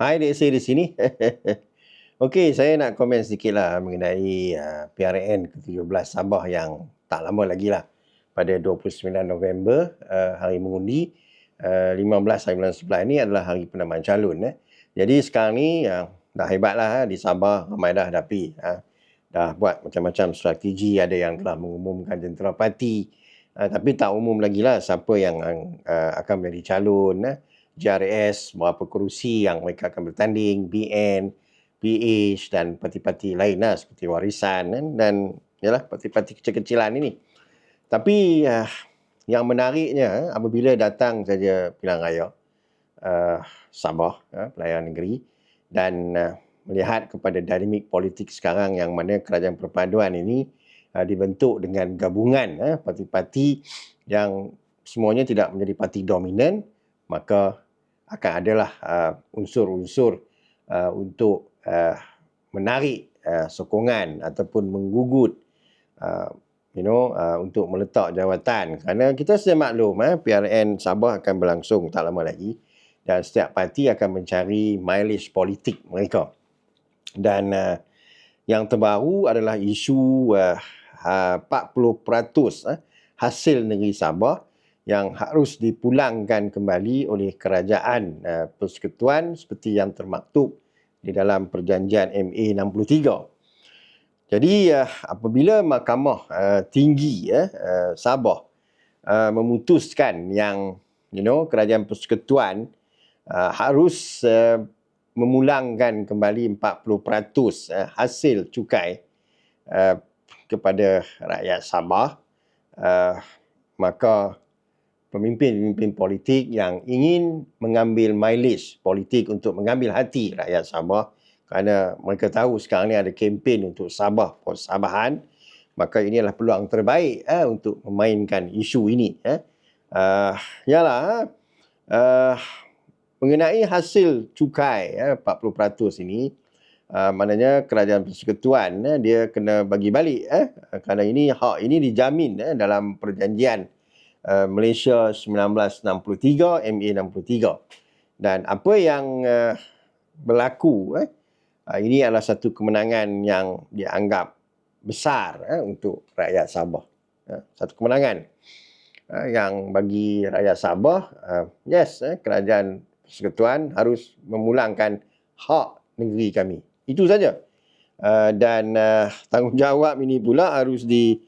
Hai Dek Sri di sini. Okey, saya nak komen sedikit lah mengenai uh, PRN ke-17 Sabah yang tak lama lagi lah. Pada 29 November, uh, hari mengundi, uh, 15 hari bulan sebelah ini adalah hari penamaan calon. Eh. Jadi sekarang ni uh, dah hebat lah di Sabah, ramai dah dapi. Uh, dah buat macam-macam strategi, ada yang telah mengumumkan jentera parti. Uh, tapi tak umum lagi lah siapa yang uh, akan menjadi calon. Eh. JRS, berapa kerusi yang mereka akan bertanding, BN, PH dan parti-parti lain lah seperti warisan kan? dan yalah parti-parti kecil-kecilan ini. Tapi uh, yang menariknya apabila datang saja pilihan raya uh, Sabah, uh, pelayan negeri dan uh, melihat kepada dinamik politik sekarang yang mana kerajaan perpaduan ini uh, dibentuk dengan gabungan uh, parti-parti yang semuanya tidak menjadi parti dominan, maka akan adalah uh, unsur-unsur uh, untuk uh, menarik uh, sokongan ataupun menggugut uh, you know uh, untuk meletak jawatan. Kerana kita sudah maklum eh, PRN Sabah akan berlangsung tak lama lagi dan setiap parti akan mencari mileage politik mereka. Dan uh, yang terbaru adalah isu uh, uh, 40% uh, hasil negeri Sabah yang harus dipulangkan kembali oleh kerajaan uh, persekutuan seperti yang termaktub di dalam perjanjian MA 63. Jadi uh, apabila mahkamah uh, tinggi uh, uh, Sabah uh, memutuskan yang you know kerajaan persekutuan uh, harus uh, memulangkan kembali 40% uh, hasil cukai uh, kepada rakyat Sabah uh, maka pemimpin-pemimpin politik yang ingin mengambil mileage politik untuk mengambil hati rakyat Sabah kerana mereka tahu sekarang ni ada kempen untuk Sabah for Sabahan maka ini adalah peluang terbaik eh, untuk memainkan isu ini eh. Uh, yalah uh, mengenai hasil cukai eh, 40% ini uh, maknanya kerajaan persekutuan eh, dia kena bagi balik eh, kerana ini hak ini dijamin eh, dalam perjanjian Uh, Malaysia 1963, MA 63. Dan apa yang uh, berlaku, eh, uh, ini adalah satu kemenangan yang dianggap besar eh, untuk rakyat Sabah. Uh, satu kemenangan uh, yang bagi rakyat Sabah, uh, yes, eh, kerajaan persekutuan harus memulangkan hak negeri kami. Itu saja. Uh, dan uh, tanggungjawab ini pula harus di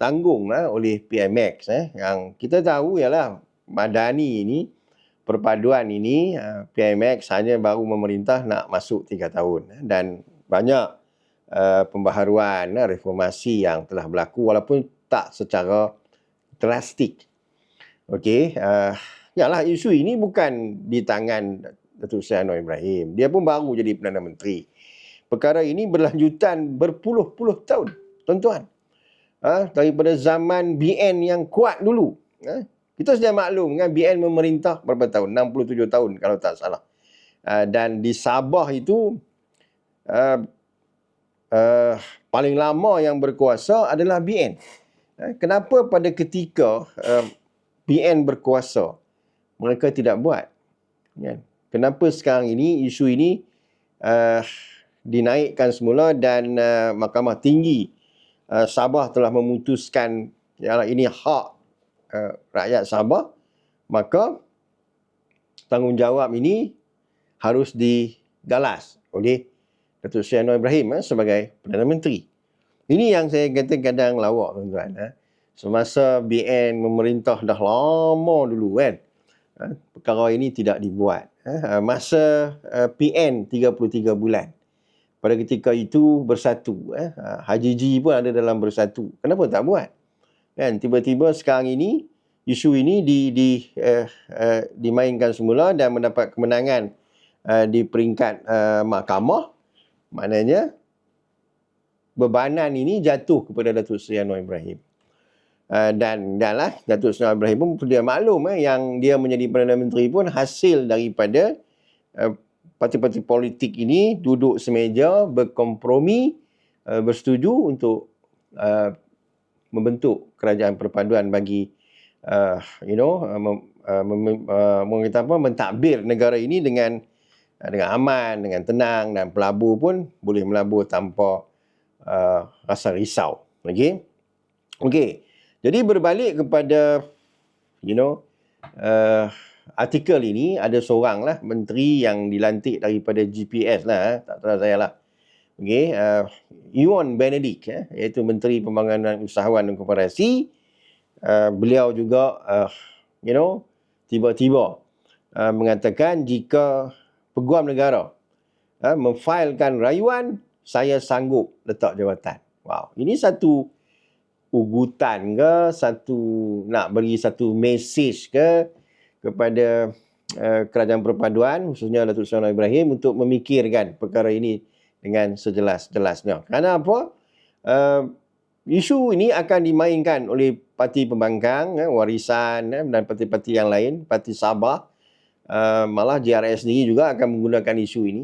tanggung lah oleh PMX eh yang kita tahu ialah Madani ini perpaduan ini uh, PMX hanya baru memerintah nak masuk tiga tahun eh, dan banyak uh, pembaharuan uh, reformasi yang telah berlaku walaupun tak secara drastik. Okey, uh, yalah isu ini bukan di tangan Datuk Seri Anwar Ibrahim. Dia pun baru jadi Perdana Menteri. Perkara ini berlanjutan berpuluh-puluh tahun, tuan-tuan ha, daripada zaman BN yang kuat dulu. Ha. Kita sudah maklum kan BN memerintah berapa tahun? 67 tahun kalau tak salah. Ha, dan di Sabah itu uh, uh, paling lama yang berkuasa adalah BN. Ha, kenapa pada ketika uh, BN berkuasa mereka tidak buat? Ya. Kenapa sekarang ini isu ini uh, dinaikkan semula dan uh, Mahkamah Tinggi uh, Sabah telah memutuskan ialah ini hak uh, rakyat Sabah, maka tanggungjawab ini harus digalas oleh Datuk Seri Anwar Ibrahim eh, sebagai Perdana Menteri. Ini yang saya kata kadang lawak tuan-tuan. Eh. Semasa BN memerintah dah lama dulu kan. Eh, perkara ini tidak dibuat. Eh. Masa uh, PN 33 bulan pada ketika itu bersatu eh? Ha, Haji Ji pun ada dalam bersatu. Kenapa tak buat? Kan tiba-tiba sekarang ini isu ini di di eh, eh, dimainkan semula dan mendapat kemenangan eh, di peringkat eh, mahkamah. Maknanya bebanan ini jatuh kepada Datuk Seri Anwar Ibrahim. Uh, dan danlah Datuk Seri Ibrahim pun dia maklum eh, yang dia menjadi Perdana Menteri pun hasil daripada uh, parti-parti politik ini duduk semeja berkompromi uh, bersetuju untuk uh, membentuk kerajaan perpaduan bagi uh, you know uh, mem, uh, mem, uh, apa mentadbir negara ini dengan uh, dengan aman, dengan tenang dan pelabur pun boleh melabur tanpa uh, rasa risau. Okey. Okey. Jadi berbalik kepada you know uh, artikel ini ada seorang lah menteri yang dilantik daripada GPS lah eh. tak salah saya lah. Okey, uh, Iwan Benedict eh, iaitu Menteri Pembangunan Usahawan dan Koperasi. Uh, beliau juga uh, you know tiba-tiba uh, mengatakan jika peguam negara uh, memfailkan rayuan saya sanggup letak jawatan. Wow, ini satu ugutan ke satu nak bagi satu message ke kepada uh, kerajaan perpaduan khususnya Datuk Seri Ibrahim untuk memikirkan perkara ini dengan sejelas-jelasnya. Kerana apa? Uh, isu ini akan dimainkan oleh parti pembangkang, eh, warisan eh, dan parti-parti yang lain, parti Sabah. Uh, malah JRS sendiri juga akan menggunakan isu ini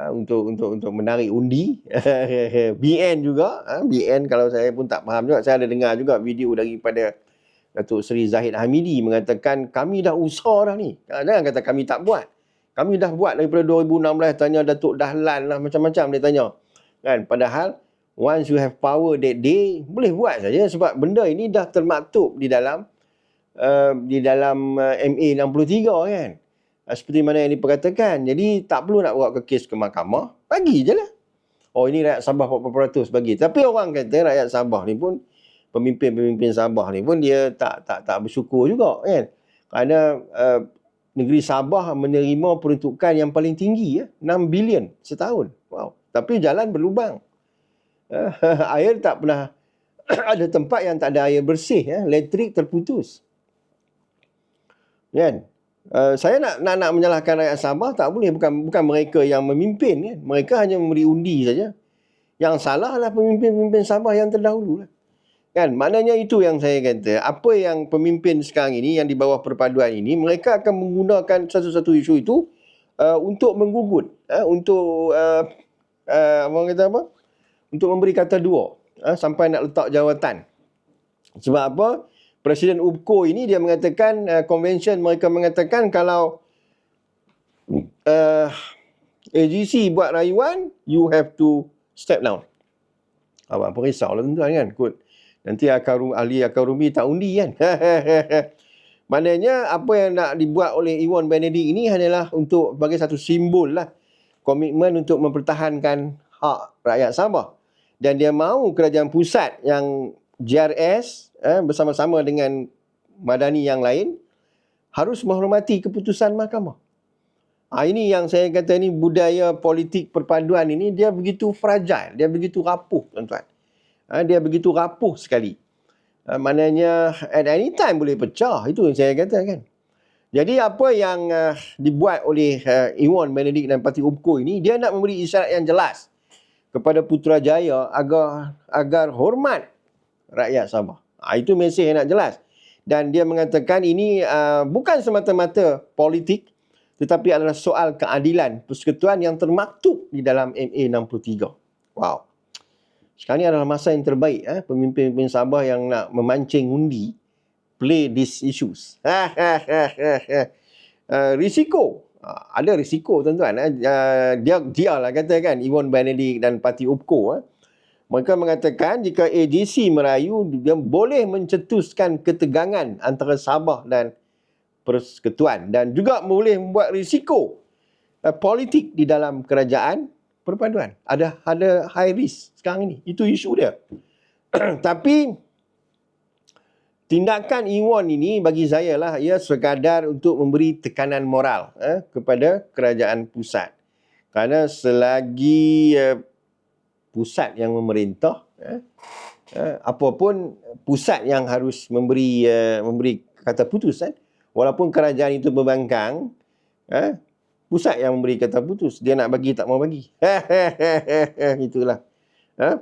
uh, untuk untuk untuk menarik undi BN juga uh, BN kalau saya pun tak faham juga saya ada dengar juga video daripada Datuk Seri Zahid Hamidi mengatakan kami dah usaha dah ni jangan kata kami tak buat kami dah buat daripada 2016 tanya Datuk Dahlan lah macam-macam dia tanya kan padahal once you have power that day boleh buat saja sebab benda ini dah termaktub di dalam uh, di dalam uh, MA 63 kan Ah, seperti mana yang diperkatakan. Jadi tak perlu nak bawa ke kes ke mahkamah, bagi je lah. Oh ini rakyat Sabah 40% bagi. Tapi orang kata rakyat Sabah ni pun, pemimpin-pemimpin Sabah ni pun dia tak tak tak bersyukur juga kan. Kerana uh, negeri Sabah menerima peruntukan yang paling tinggi ya, 6 bilion setahun. Wow. Tapi jalan berlubang. Uh, air tak pernah ada tempat yang tak ada air bersih ya, elektrik terputus. Kan? Uh, saya nak, nak nak menyalahkan rakyat Sabah tak boleh bukan bukan mereka yang memimpin kan mereka hanya memberi undi saja yang salah adalah pemimpin-pemimpin Sabah yang terdahulu lah. Kan? Maknanya itu yang saya kata. Apa yang pemimpin sekarang ini yang di bawah perpaduan ini mereka akan menggunakan satu-satu isu itu uh, untuk menggugut uh, untuk uh, uh, orang kata apa? Untuk memberi kata dua uh, sampai nak letak jawatan. Sebab apa? Presiden UBCO ini dia mengatakan uh, convention mereka mengatakan kalau uh, AGC buat rayuan you have to step down. Awak apa risaulah tuan kan kot. Nanti akar ahli akar rumi tak undi kan. Maknanya apa yang nak dibuat oleh Iwan Benedict ini hanyalah untuk bagi satu simbol lah komitmen untuk mempertahankan hak rakyat Sabah. Dan dia mahu kerajaan pusat yang JRS eh, bersama-sama dengan madani yang lain harus menghormati keputusan mahkamah. Ha, ini yang saya kata ni budaya politik perpaduan ini dia begitu fragile, dia begitu rapuh tuan-tuan. Ha, dia begitu rapuh sekali. Ha, maknanya at any time boleh pecah, itu yang saya kata kan. Jadi apa yang uh, dibuat oleh uh, Iwan Benedict dan Parti UMKO ini, dia nak memberi isyarat yang jelas kepada Putrajaya agar agar hormat rakyat Sabah. Ha, itu mesej yang nak jelas. Dan dia mengatakan ini uh, bukan semata-mata politik tetapi adalah soal keadilan persekutuan yang termaktub di dalam MA 63. Wow. Sekarang ini adalah masa yang terbaik eh, pemimpin-pemimpin Sabah yang nak memancing undi play these issues. uh, risiko. Uh, ada risiko tuan-tuan. Eh. Dia dia lah kata kan Iwan Benedict dan parti UPCO eh. Mereka mengatakan jika AGC merayu, dia boleh mencetuskan ketegangan antara Sabah dan Persekutuan dan juga boleh membuat risiko uh, politik di dalam kerajaan perpaduan. Ada ada high risk sekarang ini. Itu isu dia. Tapi tindakan Iwan ini bagi saya lah ia sekadar untuk memberi tekanan moral eh, kepada kerajaan pusat. Kerana selagi uh, pusat yang memerintah eh, eh, apapun pusat yang harus memberi uh, memberi kata putus eh. walaupun kerajaan itu berbangkang eh, pusat yang memberi kata putus dia nak bagi tak mau bagi itulah eh.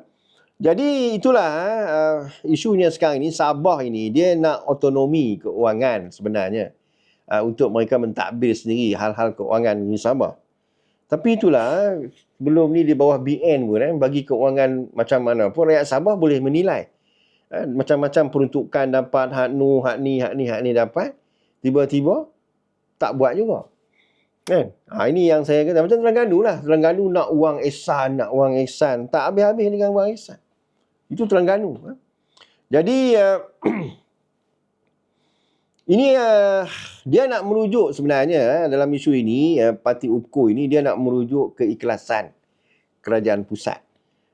jadi itulah uh, isunya sekarang ini Sabah ini dia nak otonomi keuangan sebenarnya uh, untuk mereka mentadbir sendiri hal-hal keuangan di Sabah tapi itulah sebelum ni di bawah BN pun eh, bagi keuangan macam mana pun rakyat Sabah boleh menilai. Eh, macam-macam peruntukan dapat hak nu, hak ni, hak ni, hak ni dapat. Tiba-tiba tak buat juga. Kan? Ha, ini yang saya kata. Macam Terengganu lah. Terengganu nak wang ihsan, nak wang ihsan. Tak habis-habis dengan wang ihsan. Itu Terengganu. Ha? Jadi, uh, ini uh, dia nak merujuk sebenarnya uh, dalam isu ini, uh, Parti UPKO ini, dia nak merujuk keikhlasan kerajaan pusat.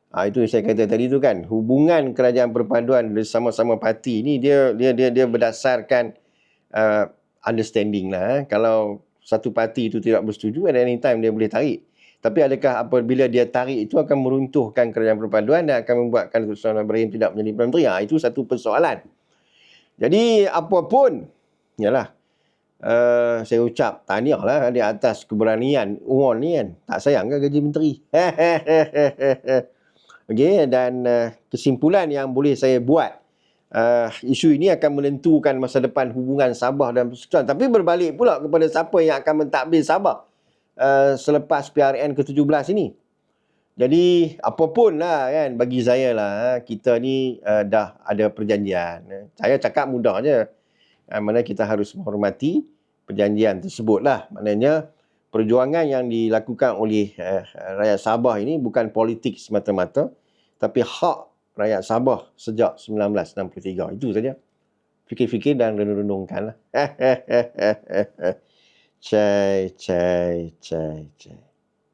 Ha, itu yang saya kata tadi tu kan. Hubungan kerajaan perpaduan bersama-sama parti ni dia dia dia dia berdasarkan uh, understanding lah. Eh. Kalau satu parti itu tidak bersetuju, at any time dia boleh tarik. Tapi adakah apabila dia tarik itu akan meruntuhkan kerajaan perpaduan dan akan membuatkan Sultan Ibrahim tidak menjadi Perdana Menteri? Ha, itu satu persoalan. Jadi apapun, yalah, uh, saya ucap tahniah lah di atas keberanian Umar ni kan. Tak sayang kan gaji menteri? Okey dan uh, kesimpulan yang boleh saya buat uh, isu ini akan menentukan masa depan hubungan Sabah dan Persekutuan tapi berbalik pula kepada siapa yang akan mentadbir Sabah uh, selepas PRN ke-17 ini. Jadi apapun lah kan bagi saya lah kita ni uh, dah ada perjanjian. Saya cakap mudah je. Uh, mana kita harus menghormati perjanjian tersebut lah. Maknanya perjuangan yang dilakukan oleh uh, rakyat Sabah ini bukan politik semata-mata tapi hak rakyat Sabah sejak 1963 itu saja. Fikir-fikir dan renung-renungkan cai cai cai cai